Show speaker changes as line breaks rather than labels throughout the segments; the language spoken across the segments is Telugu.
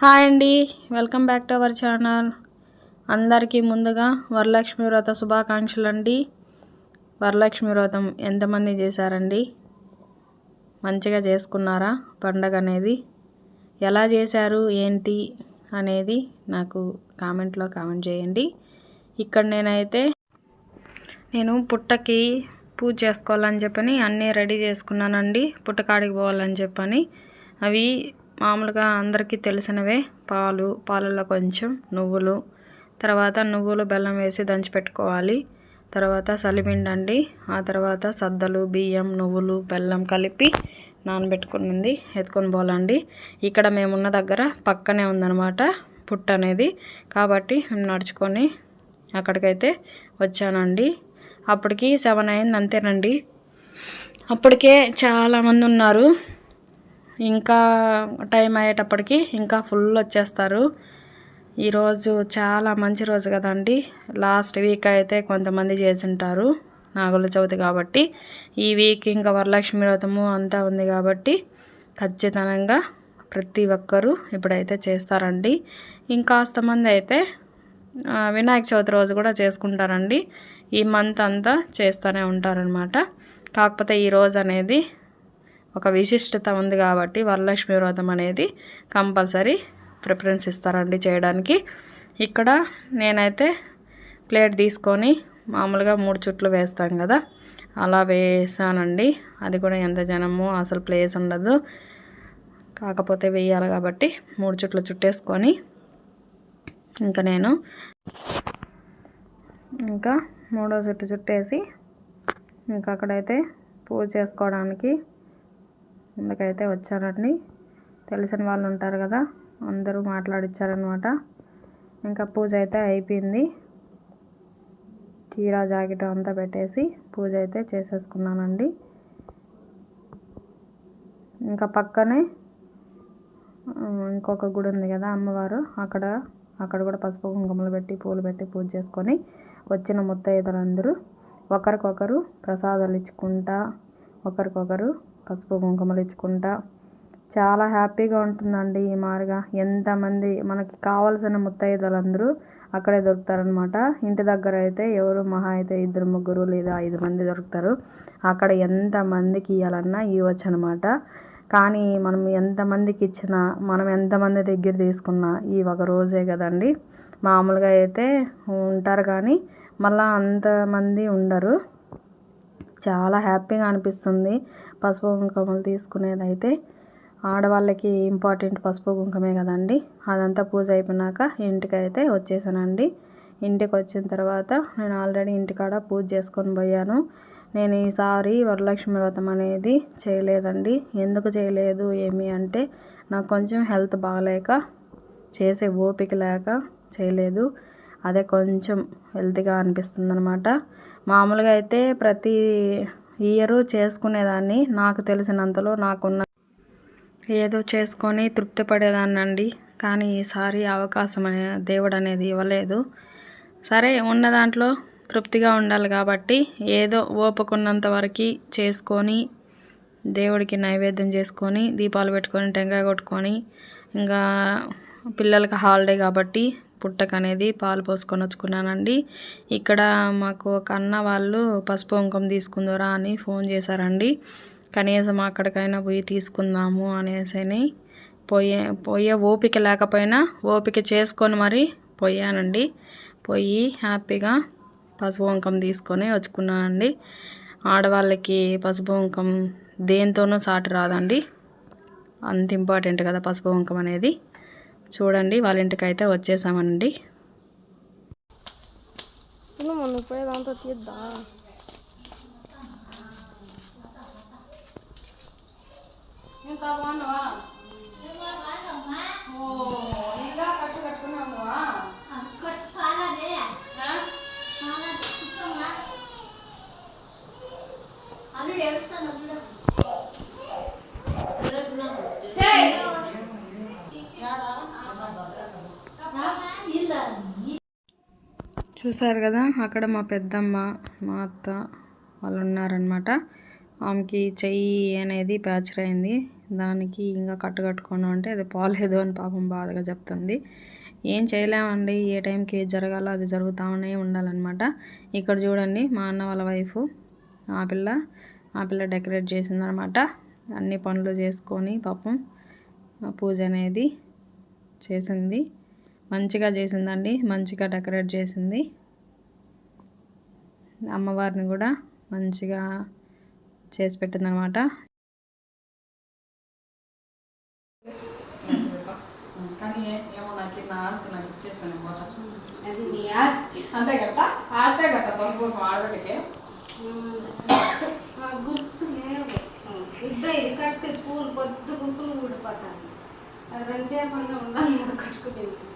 హాయ్ అండి welcome back to our channel. అందరికీ ముందుగా వరలక్ష్మి వ్రత శుభాకాంక్షలు అండి. వరలక్ష్మి వ్రతం ఎంతమంది చేశారండి? మంచిగా చేసుకున్నారా? పండగ అనేది ఎలా చేశారు? ఏంటి? అనేది నాకు కామెంట్లో కామెంట్ చేయండి. ఇక్కడ నేనైతే నేను పుట్టకి పూజ చేసుకోవాలని చెప్పని అన్నీ రెడీ చేసుకున్నానండి. పుట్టకాడికి పోవాలని చెప్పని. అవి మామూలుగా అందరికీ తెలిసినవే పాలు పాలల్లో కొంచెం నువ్వులు. తర్వాత నువ్వులు బెల్లం వేసి దంచి పెట్టుకోవాలి. తర్వాత సలిపిండి అండి. ఆ తర్వాత సద్దలు బియ్యం నువ్వులు బెల్లం కలిపి నానబెట్టుకునింది ఎత్తుకొని పోలండి ఇక్కడ మేమున్న దగ్గర పక్కనే ఉందన్నమాట పుట్ట అనేది. కాబట్టి మేము నడుచుకొని అక్కడికైతే వచ్చానండి. అప్పటికి సెవెన్ అయింది అంతేనండి. అప్పటికే చాలామంది ఉన్నారు. ఇంకా టైం అయ్యేటప్పటికి ఇంకా ఫుల్ వచ్చేస్తారు. ఈరోజు చాలా మంచి రోజు కదండి. లాస్ట్ వీక్ అయితే కొంతమంది చేసింటారు నాగుల చవితి కాబట్టి. ఈ వీక్ ఇంకా వరలక్ష్మి వ్రతము అంతా ఉంది కాబట్టి ఖచ్చితంగా ప్రతి ఒక్కరూ ఇప్పుడైతే చేస్తారండి. ఇంకాస్త మంది అయితే వినాయక చవితి రోజు కూడా చేసుకుంటారండి. ఈ మంత్ అంతా చేస్తూనే ఉంటారనమాట కాకపోతే ఈ రోజు అనేది ఒక విశిష్టత ఉంది కాబట్టి వరలక్ష్మి వ్రతం అనేది కంపల్సరీ ప్రిఫరెన్స్ ఇస్తారండి చేయడానికి. ఇక్కడ నేనైతే ప్లేట్ తీసుకొని మామూలుగా మూడు చుట్లు వేస్తాం కదా అలా వేసానండి. అది కూడా ఎంత జనము అసలు ప్లేస్ ఉండదు. కాకపోతే వేయాలి కాబట్టి మూడు చుట్లు చుట్టేసుకొని ఇంకా నేను ఇంకా మూడో చుట్టు చుట్టేసి ఇంకా అక్కడైతే పూజ చేసుకోవడానికి ఇందుకైతే వచ్చారండి. తెలిసిన వాళ్ళు ఉంటారు కదా అందరూ మాట్లాడిచ్చారనమాట ఇంకా పూజ అయితే అయిపోయింది. చీర జాకెట్ అంతా పెట్టేసి పూజ అయితే చేసేసుకున్నానండి. ఇంకా పక్కనే ఇంకొక గుడి ఉంది కదా అమ్మవారు. అక్కడ అక్కడ కూడా పసుపు కుంకుమలు పెట్టి పూలు పెట్టి పూజ చేసుకొని వచ్చిన ముత్తైదులందరూ ఒకరికొకరు ప్రసాదాలు ఇచ్చుకుంటా ఒకరికొకరు పసుపు కుంకుమలు ఇచ్చుకుంటా. చాలా హ్యాపీగా ఉంటుందండి ఈ మారుగా. ఎంతమంది మనకి కావాల్సిన ముత్తైదులందరూ అక్కడే దొరుకుతారనమాట ఇంటి దగ్గర అయితే ఎవరు మహా అయితే ఇద్దరు ముగ్గురు లేదా ఐదు మంది దొరుకుతారు. అక్కడ ఎంతమందికి ఇవ్వాలన్నా ఇవ్వచ్చు అనమాట కానీ మనం ఎంతమందికి ఇచ్చినా మనం ఎంతమంది దగ్గర తీసుకున్నా ఈ ఒక రోజే కదండి. మామూలుగా అయితే ఉంటారు కానీ మళ్ళీ అంతమంది ఉండరు. చాలా హ్యాపీగా అనిపిస్తుంది. పసుపు కుంకుమలు తీసుకునేదైతే ఆడవాళ్ళకి ఇంపార్టెంట్ పసుపు కుంకుమే కదండి. అదంతా పూజ అయిపోయినాక ఇంటికి అయితే వచ్చేసానండి. ఇంటికి వచ్చిన తర్వాత నేను ఆల్రెడీ ఇంటికాడ పూజ చేసుకొని పోయాను. నేను ఈసారి వరలక్ష్మి వ్రతం అనేది చేయలేదండి. ఎందుకు చేయలేదు? ఏమి అంటే నాకు కొంచెం హెల్త్ బాగాలేక చేసే ఓపిక లేక చేయలేదు. అదే కొంచెం హెల్తీగా అనిపిస్తుంది అనమాట మామూలుగా అయితే ప్రతి ఇయర్ చేసుకునేదాన్ని. నాకు తెలిసినంతలో నాకున్న ఏదో చేసుకొని తృప్తి పడేదాన్నండి కానీ ఈసారి అవకాశం అనే దేవుడు అనేది ఇవ్వలేదు. సరే ఉన్న దాంట్లో తృప్తిగా ఉండాలి కాబట్టి ఏదో ఓపుకున్నంత వరకు చేసుకొని దేవుడికి నైవేద్యం చేసుకొని దీపాలు పెట్టుకొని టెంకాయ కొట్టుకొని ఇంకా పిల్లలకి హాలిడే కాబట్టి పుట్టక అనేది పాలు పోసుకొని వచ్చుకున్నానండి. ఇక్కడ మాకు ఒక అన్న వాళ్ళు పసుపు వంకం తీసుకుందరా అని ఫోన్ చేశారండి. కనీసం అక్కడికైనా పోయి తీసుకుందాము అనేసి పోయే పోయే ఓపిక లేకపోయినా ఓపిక చేసుకొని మరి పోయానండి. పోయి హ్యాపీగా పసుపు వంకం తీసుకొని వచ్చుకున్నానండి. ఆడవాళ్ళకి పసుపు వంకం దేంతోనూ సాటి రాదండి. అంత ఇంపార్టెంట్ కదా పసుపు వంకం అనేది. చూడండి వాళ్ళ ఇంటికి అయితే వచ్చేసామండి
పోయేదంతా తీద్దా?
ఇంకా బాగున్నావా? ఇంకా కట్టు కట్టుకున్నావా? అల్లుడు ఏడుస్తాను చూసారు కదా అక్కడ మా పెద్దమ్మ మా అత్త వాళ్ళు ఉన్నారనమాట ఆమెకి చెయ్యి అనేది ప్యాచర్ అయింది. దానికి ఇంకా కట్టు కట్టుకోను అంటే అది పోలేదు అని పాపం బాధగా చెప్తుంది. ఏం చేయలేమండి ఏ టైంకి ఏది జరగాలో అది జరుగుతూనే ఉండాలన్నమాట. ఇక్కడ చూడండి మా అన్న వాళ్ళ వైఫ్ ఆ పిల్ల ఆ పిల్ల డెకరేట్ చేసిందనమాట అన్ని పనులు చేసుకొని పాపం పూజ అనేది చేసింది. మంచిగా చేసిందండి. మంచిగా డెకరేట్ చేసింది. అమ్మవారిని కూడా మంచిగా చేసి పెట్టిందనమాట. కానీ ఏమో నాకు నా ఆస్తి నాకు ఇచ్చేస్తాను
అది నీ ఆస్తి.
అంతే కదా? ఆస్తే కదా పసుపు ఆడబెట్టికే
ఆ గుర్తు లేదు. ఇద్దరు ఇది కట్టి పూలు పొద్దు గుంపులు ఊడిపోతాను అది ఉండాలి నాకు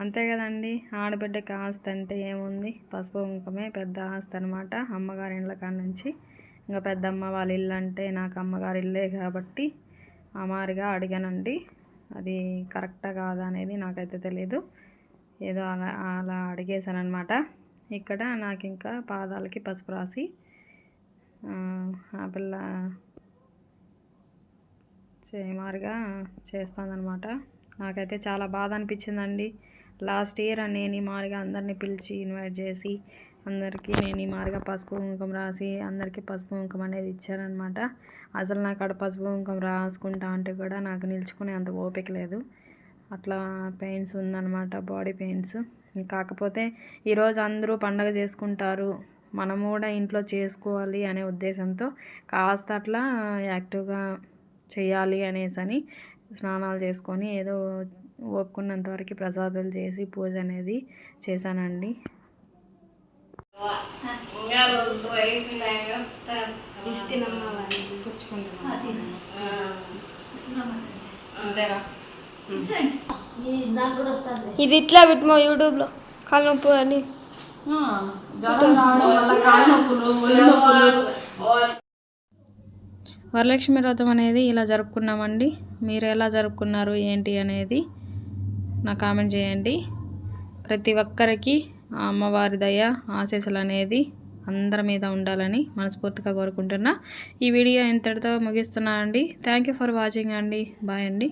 అంతే కదండి. ఆడబిడ్డకి ఆస్తి అంటే ఏముంది? పసుపు ముఖమే పెద్ద ఆస్తి అనమాట అమ్మగారి ఇండ్ల కాడ నుంచి. ఇంకా పెద్దమ్మ వాళ్ళ ఇల్లు అంటే నాకు అమ్మగారి ఇల్లే కాబట్టి అమారిగా అడిగానండి. అది కరెక్టా కాదా అనేది నాకైతే తెలియదు ఏదో అలా అలా అడిగేశానమాట ఇక్కడ నాకు ఇంకా పాదాలకి పసుపు రాసి ఆ, ఆ పిల్ల చేయమారుగా చేస్తుందనమాట నాకైతే చాలా బాధ అనిపించిందండి. లాస్ట్ ఇయర్ నేను ఈ మారుగా అందరినీ పిలిచి ఇన్వైట్ చేసి అందరికీ నేను ఈ మారుగా పసుపు కుంకుమ రాసి అందరికీ పసుపు కుంకుమ అనేది ఇచ్చారనమాట. అసలు నాకు అక్కడ పసుపు కుంకుమ రాసుకుంటా అంటే కూడా నాకు నిల్చుకునే అంత ఓపిక లేదు. అట్లా పెయిన్స్ ఉందన్నమాట బాడీ పెయిన్స్. కాకపోతే ఈరోజు అందరూ పండగ చేసుకుంటారు మనము కూడా ఇంట్లో చేసుకోవాలి అనే ఉద్దేశంతో కాస్త అట్లా యాక్టివ్గా చేయాలి అనేసి అని స్నానాలు చేసుకొని ఏదో ఒప్పుకున్నంత వరకు ప్రసాదాలు చేసి పూజ అనేది చేశానండి.
ఇది ఇట్లా పెట్టుమో యూట్యూబ్లో కాలు నొప్పి అని
జ్వరం రావడం వల్ల కాళ్ళ నొప్పులు. వరలక్ష్మి వ్రతం అనేది ఇలా జరుపుకున్నామండి. మీరు ఎలా జరుపుకున్నారు ఏంటి అనేది నా కామెంట్ చేయండి. ప్రతి ఒక్కరికి ఆ అమ్మవారి దయ ఆశీస్సులు అనేది అందరి మీద ఉండాలని మనస్ఫూర్తిగా కోరుకుంటున్నా. ఈ వీడియో ఇంతటితో ముగిస్తున్నానండి. థ్యాంక్ యూ ఫర్ వాచింగ్ అండి. బాయ్ అండి.